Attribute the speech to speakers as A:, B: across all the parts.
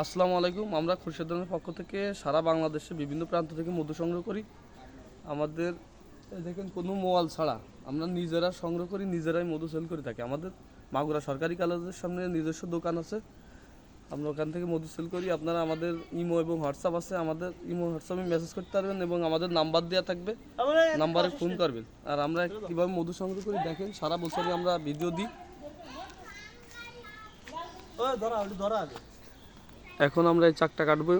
A: আসসালামু আলাইকুম। আমরা খুরশেদানের পক্ষ থেকে সারা বাংলাদেশে বিভিন্ন প্রান্ত থেকে মধু সংগ্রহ করি। আমাদের দেখেন কোনো মোয়াল ছাড়া আমরা নিজেরা সংগ্রহ করি নিজেরাই মধু সেল করে থাকি। আমাদের মাগুরা সরকারি কলেজের সামনে নিজস্ব দোকান আছে। আমরা ওখান থেকে মধু সেল করি। আপনারা আমাদের ইমো এবং হোয়াটসঅ্যাপ আছে। আমাদের ইমো হোয়াটসঅ্যাপে মেসেজ করতে পারবেন এবং আমাদের নাম্বার দেওয়া থাকবে। নাম্বারে ফোন করবেন। আর আমরা কীভাবে মধু সংগ্রহ করি দেখেন সারা বছরই আমরা ভিডিও দিই।
B: ধরা ধরা
A: এখন আমরা এই চাকটা কাটবো।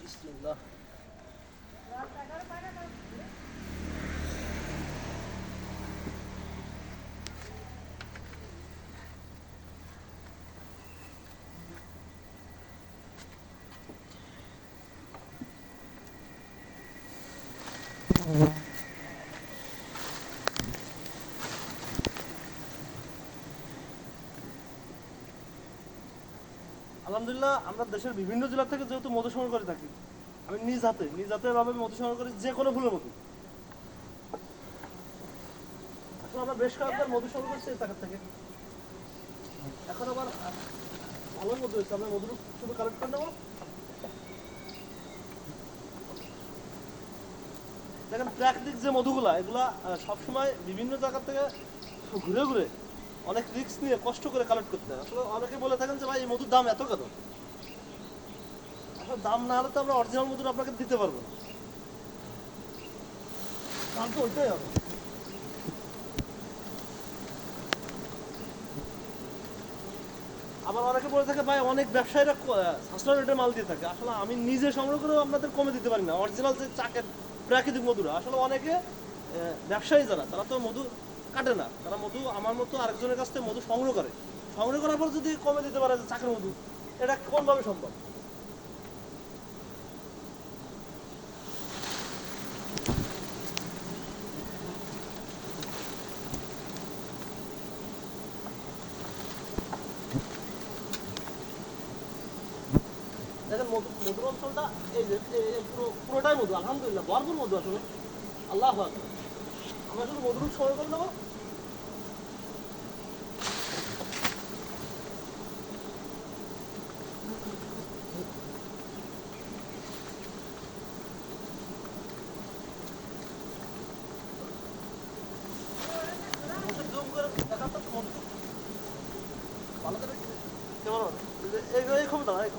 B: বিসমিল্লাহ আলহামদুলিল্লাহ, আমরা দেশের বিভিন্ন জেলা থেকে যেহেতু মধু সংগ্রহ করে থাকি, আমি নিজ হাতে নিজ হাতে ভাবে মধু সংগ্রহ করি যে কোনো ফুলের মধু এখন আমরা বেশ কয়েকবার মধু সংগ্রহ করছি জায়গা থেকে। এখন আবার ভালো মধু হয়েছে। আমরা মধু শুধু কালেক্ট করে নেব। দেখেন প্রাকৃতিক যে মধুগুলা, এগুলা সবসময় বিভিন্ন জায়গা থেকে ঘুরে ঘুরে অনেক রিস্ক নিয়ে কষ্ট করে কালেক্ট করতে হয়। আসলে অনেকে বলে থাকেন যে, ভাই, এই মধুর দাম এত কেন? আসলে দাম না হলে তো আমরা অরিজিনাল মধুর আপনাকে দিতে পারব না। দাম তো ওইটাই হবে। আবার অনেকে বলে থাকে, ভাই, অনেক ব্যবসায়ীরা সাশ্রয় রেটে মাল দিয়ে থাকে। আসলে আমি নিজে সংগ্রহ করেও আপনাদের কমে দিতে পারি না। অরিজিনাল যে চাকের প্রাকৃতিক মধুরা, আসলে অনেকে ব্যবসায়ী যারা, তারা তো মধু কাটে না। তারা মধু, আমার মতো আরেকজনের কাছ থেকে মধু সংগ্রহ করে। সংগ্রহ করার পর যদি কমে দিতে পারে চাকের মধু, এটা কোনভাবে সম্ভব? মধুর অঞ্চলটা এই যে পুরোটাই মধু, আলহামদুলিল্লাহ, ভরপুর মধু আসলে। আল্লাহ আকবার। আমরা শুধু মধুর সময় করে নেব এই যে- এই এই ক্ষমতা এই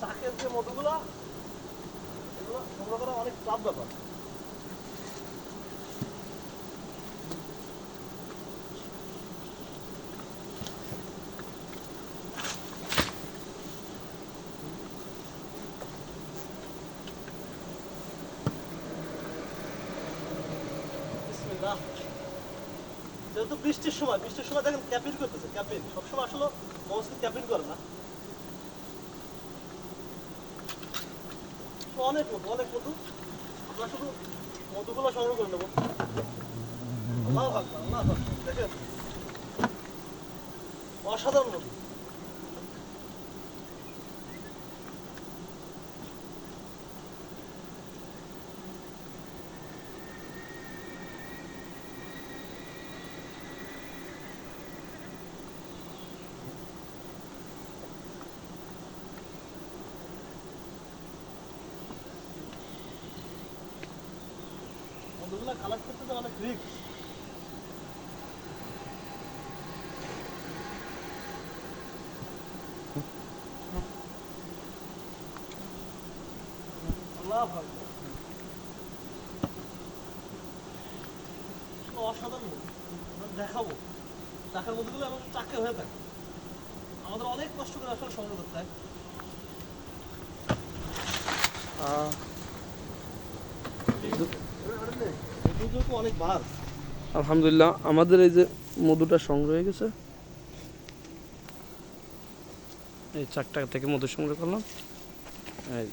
B: চাকের যে মধুগুলো, এগুলো সংগ্রহ করা অনেক চাপ ব্যাপার। যেহেতু বৃষ্টির সময় বৃষ্টির সময় দেখেন ক্যাপিন করতেছে ক্যাপিং সবসময় আসলে মৌসুমি ক্যাপিং করে না। অনেক মধু অনেক মধু। আমরা শুধু মধুগুলো সংগ্রহ করে নেব আল্লাহ আকবার, আল্লাহ আকবার। দেখেন অসাধারণ মধু মধুগুলো কালেক্ট করতে তো অনেক রিস্ক। অসাধারণ। আমরা দেখাবো চাকের মধুগুলো এমন চাকে হয়ে থাকে আমাদের অনেক কষ্ট করে আসলে সংগ্রহ করতে হয়
A: আহ,
B: মধু তো অনেক বার
A: আলহামদুলিল্লাহ, আমাদের এই যে মধুটা সংগ্রহ হয়ে গেছে। এই চারটা থেকে মধু সংগ্রহ করলাম। এই